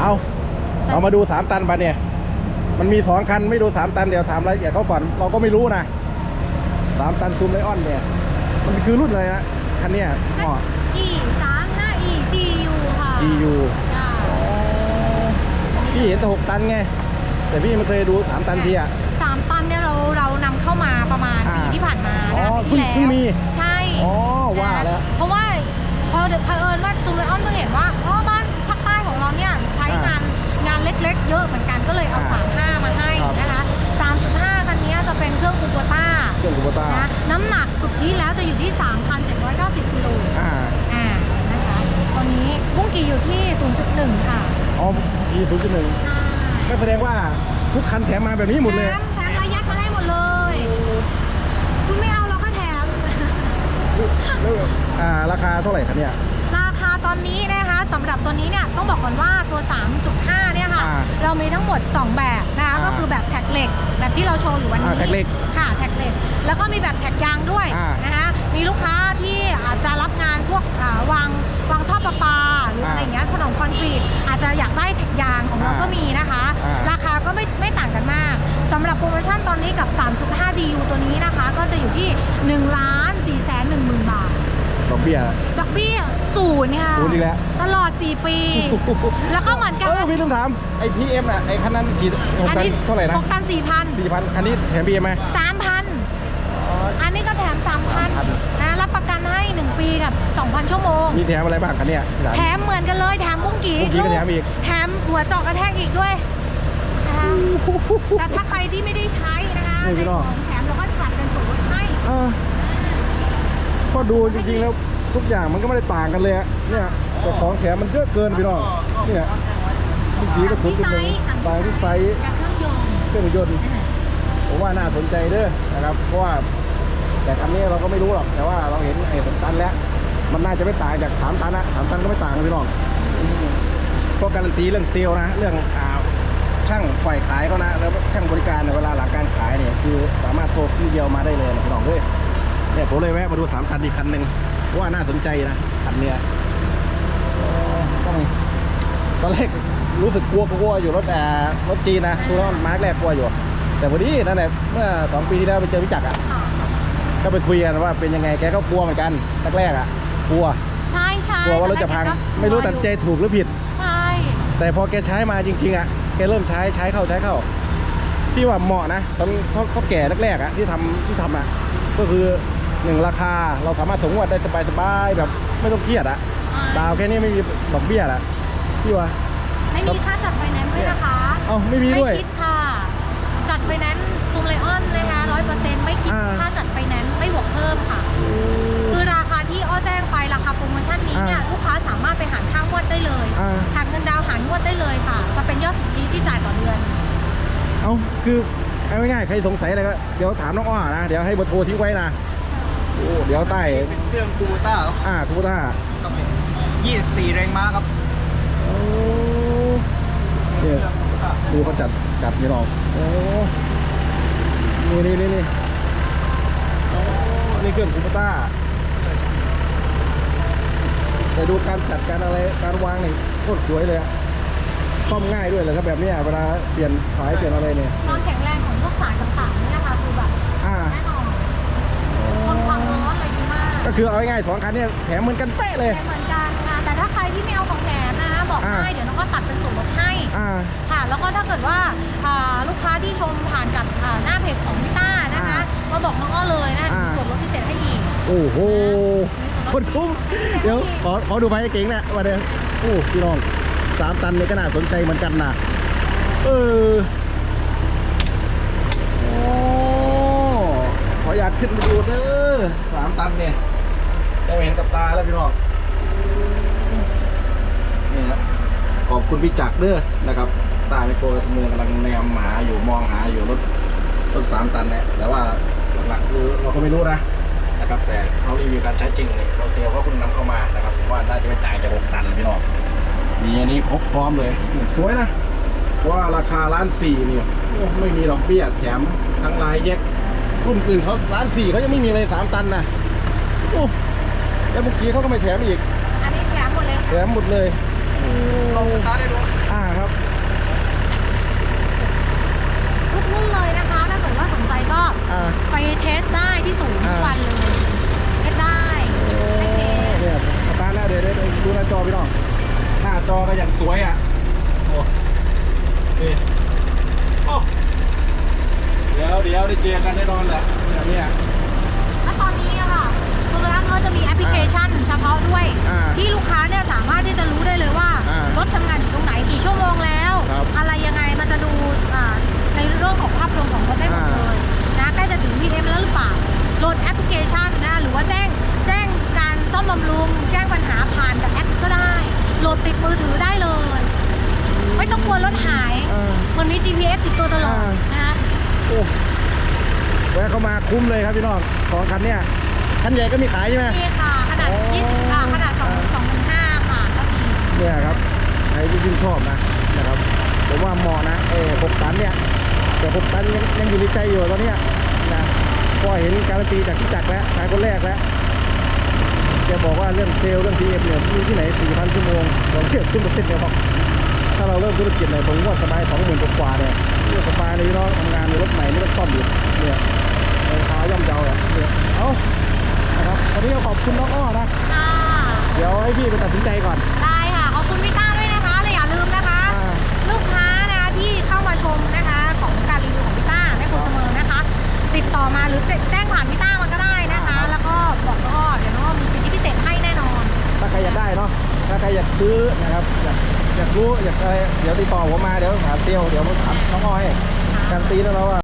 เอาเอามาดูสามตันปะเนี่ย มันมีสองคันไม่ดูสามตันเดี๋ยวถามรายละเอียดเขาก่อนเราก็ไม่รู้นะสามตันซูมไลออนเนี่ย มันคือรุ่นอะไรนะคันเนี้ยพ่ออีสามห้าอีจียูค่ะ GU จ้าพี่เห็นแต่หกตันไง แต่พี่ไม่เคยดูสามตันทีอะ สามตันเนี่ยเราเรานำเข้ามาประมาณอ่าปีที่ผ่านมาอ๋นะอปีที่แล้วเพิ่งมี ใช่อ๋อว่าแล้ว เพราะว่าพอเผอิญว่าตูนไลออนเพิ่งเห็นว่าอ๋อ เล็กๆเยอะเหมือนกันก็เลยเอาอ่า35มาให้ครับนะคะ3.5คันนี้จะเป็นเครื่องคูโบต้าเครื่องคูโบต้านะน้ำหนักสุดที่แล้วจะอยู่ที่ 3,790กิโลอ่าอ่านะคะตอนนี้พุ่งกี่อยู่ที่ 0.1 ค่ะอ๋อ E ศูนย์จุดหนึ่งใช่ก็แสดงว่าทุกคันแถมมาแบบนี้หมดเลยแถมแถมระยัดมาให้หมดเลย คุณไม่เอาเราก็แถมแล้วอ่าราคาเท่าไหร่คันเนี้ยราคาตอนนี้นะคะ สำหรับตัวนี้เนี่ยต้องบอกก่อนว่าตัว 3.5 เนี่ยค่ะ อ่าเรามีทั้งหมด 2 แบบนะคะ อ่าก็คือแบบแท็กเหล็ก แบบที่เราโชว์อยู่วันนี้อ่าแท็กเหล็กค่ะแท็กเหล็ก แล้วก็มีแบบแท็กยางด้วยอ่านนะคะ มีลูกค้าที่อาจจะรับงานพวกอ่าวางวางท่อประปาหรืออะไรอย่างเงี้ยถนนคอนกรีตอาจจะอยากได้แท็กยางของเราอ่าก็มีนะคะ อ่า ราคาก็ไม่ไม่ต่างกันมากสำหรับโปรโมชั่นตอนนี้กับ 3.5 GU ตัวนี้นะคะ ก็จะอยู่ที่1ล้าน4แสน1หมื่นบาท ดอกเบี้ย ดอกเบี้ยศูนย์ค่ะศูนย์อีกแล้ว ตลอด 4 ปี แล้วก็เหมือนกัเอนอพี่ต้องถาม ไอ้ PM น่ะ ไอ้คันนั้นกี่หกตันเท่าไหร่นะหกตันสี่พันสี่พันอันนี้แถม PM ไหมสามพันอันนี้ก็แถมสามพัน3,000นะรับประกันให้ 1 ปีกับ 2,000 ชั่วโมง มีแถมอะไรบ้างคันเนี้ยพี่ถามแถมเหมือนกันเลย แถมบุ้งกีบุ้งกี่ก็แถมอีกแถมหัวเจาะกระแทกอีกด้วยนะคะแต่ถ้าใครที่ไม่ได้ใช้นะคะนี่พี่ในน้องของแถมเราก็จัดเป็นศูนย์ให้เออ ก็ดูจริงๆแล้วทุกอย่างมันก็ไม่ได้ต่างกันเลยอะเนี่ยแต่ของแถมมันเยอะเกินพี่น้องเนี่ยเมื่อกี้ก็ศูนย์จุดหนึ่งต่างที่ไซส์กับเครื่องยนต์เครื่องยนต์ผมว่าน่าสนใจเด้อนะครับ เพราะว่าแต่คันนี้เราก็ไม่รู้หรอก แต่ว่าเราเห็นไอ้สองตันแล้ว มันน่าจะไม่ต่างจากสามตันนะสามตันก็ไม่ต่างกันพี่น้องก็การันตีเรื่องเซลล์นะ เรื่องอ่าช่างฝ่ายขายเขานะ แล้วช่างบริการเนี่ยเวลาหลังการขายเนี่ยคือสามารถโทรที่เดียวมาได้เลยนะพี่น้องเด้ย เนี่ยผมเลยแวะมาดูสามตันอีกคันหนึ่งเพราะว่าน่าสนใจนะคันเนี้ยเอ่อต้องตอนแรกรู้สึกกลัวกลัวอยู่รถแอร์รถจีนนะตัวนั้นมาร์กแรกกลัวอยู่ แต่พอดีนั่นแหละเมื่อสองปีที่แล้วไปเจอพิจักรอะก็ไปคุยกันว่าเป็นยังไงแกก็กลัวเหมือนกันแรกๆอะกลัวใช่ใช่กลัวว่ารถจะพัง ไม่รู้ตัดใจถูกหรือผิด ใช่ แต่พอแกใช้มาจริง ๆ อะ แกเริ่มใช้ใช้เข้าใช้เข้าพี่ว่าเหมาะนะตอนเขาเขาแก่แรกๆอะที่ทำที่ทำอะ ก็คือ หนึ่งราคาเราสามารถสงวดได้สบายๆแบบไม่ต้องเครียดอะดาวแค่นี้ไม่มีดอกเบี้ยอะพี่ว่าไม่มีค่าจัดไฟแนนซ์ด้วยนะคะเอ้าไม่มีด้วย ไม่คิดค่ะ จัดไฟแนนซ์ซูมไลออนนะคะร้อยเปอร์เซ็นต์ไม่คิดอ่า ค่าจัดไฟแนนซ์ไม่บวกเพิ่มค่ะ คือราคาที่อ้อแจ้งไปราคาโปรโมชั่นนี้เนี่ยอ่าลูกค้าสามารถไปหารค่างวดได้เลยอ่า หักเงินดาวน์หารงวดได้เลยค่ะ จะเป็นยอดสุทธิที่จ่ายต่อเดือน เอาคือเอาง่ายๆใครสงสัยอะไรก็เดี๋ยวถามน้องอ้อนะ เดี๋ยวให้เบอร์โทรทิ้งไว้นะโอ้ เดี๋ยวใต้เป็นเครื่องคูโบต้าครับอ่าทุกท่าครับ24แรงม้าครับโอ้เนี่ยดูเขาจัดจัดนี่หรอกโอ้นี่นี่นี่นี่โอ้นี่เครื่องคูปต้าแต่ดูการจัดการอะไรการวางนี่โคตรสวยเลยอะซ่อมง่ายด้วยเลยครับแบบเนี้ยเวลาเปลี่ยนสายเปลี่ยนอะไรเนี่ยความแข็งแรงของพวกสายต่างๆ กก็คือเอาง่ายๆสองคันเนี่ยแถมเหมือนกันเป๊ะเลย เหมือนกันค่ะแต่ถ้าใครที่ไม่เอาของแถมนะคะบอกอ่า ให้เดี๋ยวน้องก็ตัดเป็นส่วนลดให้อ่า ค่ะแล้วก็ถ้าเกิดว่าอ่าลูกค้าที่ชมผ่านกับอ่าหน้าเพจของพี่ต้านะคะมาบอกน้องอ้อเลยนะอ่า มีส่วนลดพิเศษให้อีก โอ้โหโคตรคุ้มเดี๋ยวขอขอดูไม้เก่งนะมาเดี๋ยวโอ้พี่น้องสามตันเนี่ยก็น่าสนใจเหมือนกันนะเออโอ้ขออยากขึ้นไปดูเด้อสามตันเนี่ย ได้เห็นกับตาแล้วพี่น้องนี่ครับขอบคุณพี่จักรเด้อนะครับ ตาไม่โกระเสมืองกำลังแนมหาอยู่มองหาอยู่รถรถสามตันเนี่ยแต่ว่าหลักๆคือเราก็ไม่รู้นะนะครับ แต่เขารีวิวการใช้จริงเนี่ยเขาเซลล์เขาเพิ่งนำเข้ามานะครับผมว่าน่าจะไม่จ่ายจากหกตันพี่น้องมีอันนี้ครบพร้อมเลยสวยนะว่าราคาล้านสี่นี่โอ้ไม่มีดอกเบี้ยแถมทั้งลายแยกรุ่นอื่นเขาล้านสี่เขายังไม่มีเลยสามตันนะโอ้ แล้วเมื่อกี้เขาก็ไม่แถมอีก อันนี้แถมหมดเลยแถมหมดเลยลองสตาร์ได้ดูอ่าครับ ทุกรุ่นเลยนะคะ ถ้าเกิดว่าสนใจก็ไปเทสได้ที่ศูนย์ทุกวันเลยเทสได้โอ้เทสตาร์แล้วเดี๋ยวเด้ดูหน้าจอพี่น้อง หน้าจอก็อย่างสวยอะ โอ้นี่โอ้เดี๋ยวเดี๋ยวได้เจอกันแน่นอนแหละอย่างนี้แล้วตอนนี้อะค่ะ เขาจะมีแอปพลิเคชันเฉพาะด้วย อ่าที่ลูกค้าเนี่ยสามารถที่จะรู้ได้เลยว่าอ่ารถทำงานอยู่ตรงไหนกี่ชั่วโมงแล้ว ครับอะไรยังไงมันจะดูอ่าในเรื่องของภาพรวมของรถได้หมดอ่า เลยนะใกล้จะถึง PM แล้วหรือเปล่าโหลดแอปพลิเคชันนะหรือว่าแจ้งแจ้งการซ่อมบำรุงแจ้งปัญหาผ่านกับแอปก็ได้โหลดติดมือถือได้เลย ไม่ต้องกลัวรถหายอ่า มันมี GPS ติดตัวตลอดอ่านนะคะ โอ้แวะเข้ามาคุ้มเลยครับพี่น้องสองคันเนี่ย คันใหญ่ก็มีขายใช่ไหมนี่ค่ะขนาด อ๋อ 20ค่ะขนาด2อ่า2.5ค่ะก็มีเนี่ยครับใครที่ชื่นชอบนะนะครับผมว่าเหมาะนะเออหกตันเนี่ยแต่หกตันยังยังอยู่ในใจอยู่ตอนเนี้ยนะก็เห็นการันตีจากที่จักรแล้วขายคนแรกแล้วแกบอกว่าเรื่องเซลล์เรื่องทีเอ็มเนี่ยมีที่ไหนสี่พันชั่วโมงเราเทียบขึ้นเปอร์เซ็นต์เนี่ยบอกถ้าเราเริ่มธุรกิจเนี่ยผมว่าสบายสองหมื่นกว่าๆเนี่ยเรื่องสบายเลยพี่น้องทำงานในรถใหม่ไม่ต้องซ่อมอยู่เนี่ยราคาย่อมเยาอะเนี่ยเอา นะครับวันนี้ก็ขอบคุณน้องอ้อนะ ค่ะเดี๋ยวให้พี่ไปตัดสินใจก่อน ได้ค่ะ ขอบคุณพี่ต้าด้วยนะคะและอย่าลืมนะคะ อ่า ลูกค้านะคะที่เข้ามาชมนะคะของการรีวิวของพี่ต้าแม่คุณเสมอนะคะ ติดต่อมาหรือแจ้งผ่านพี่ต้ามาก็ได้นะคะอ่าแล้วก็บอกน้องอ้อเดี๋ยวน้องอ้อมีสิทธิพิเศษให้แน่นอน ถ้าใครอยากได้เนาะ ถ้าใครอยากซื้อนะครับ อยากอยากรู้อยากอะไร เดี๋ยวติดต่อผมมาเดี๋ยวถามเตียวเดี๋ยวผมถามน้องอ้อยการนตีแล้วเราอะ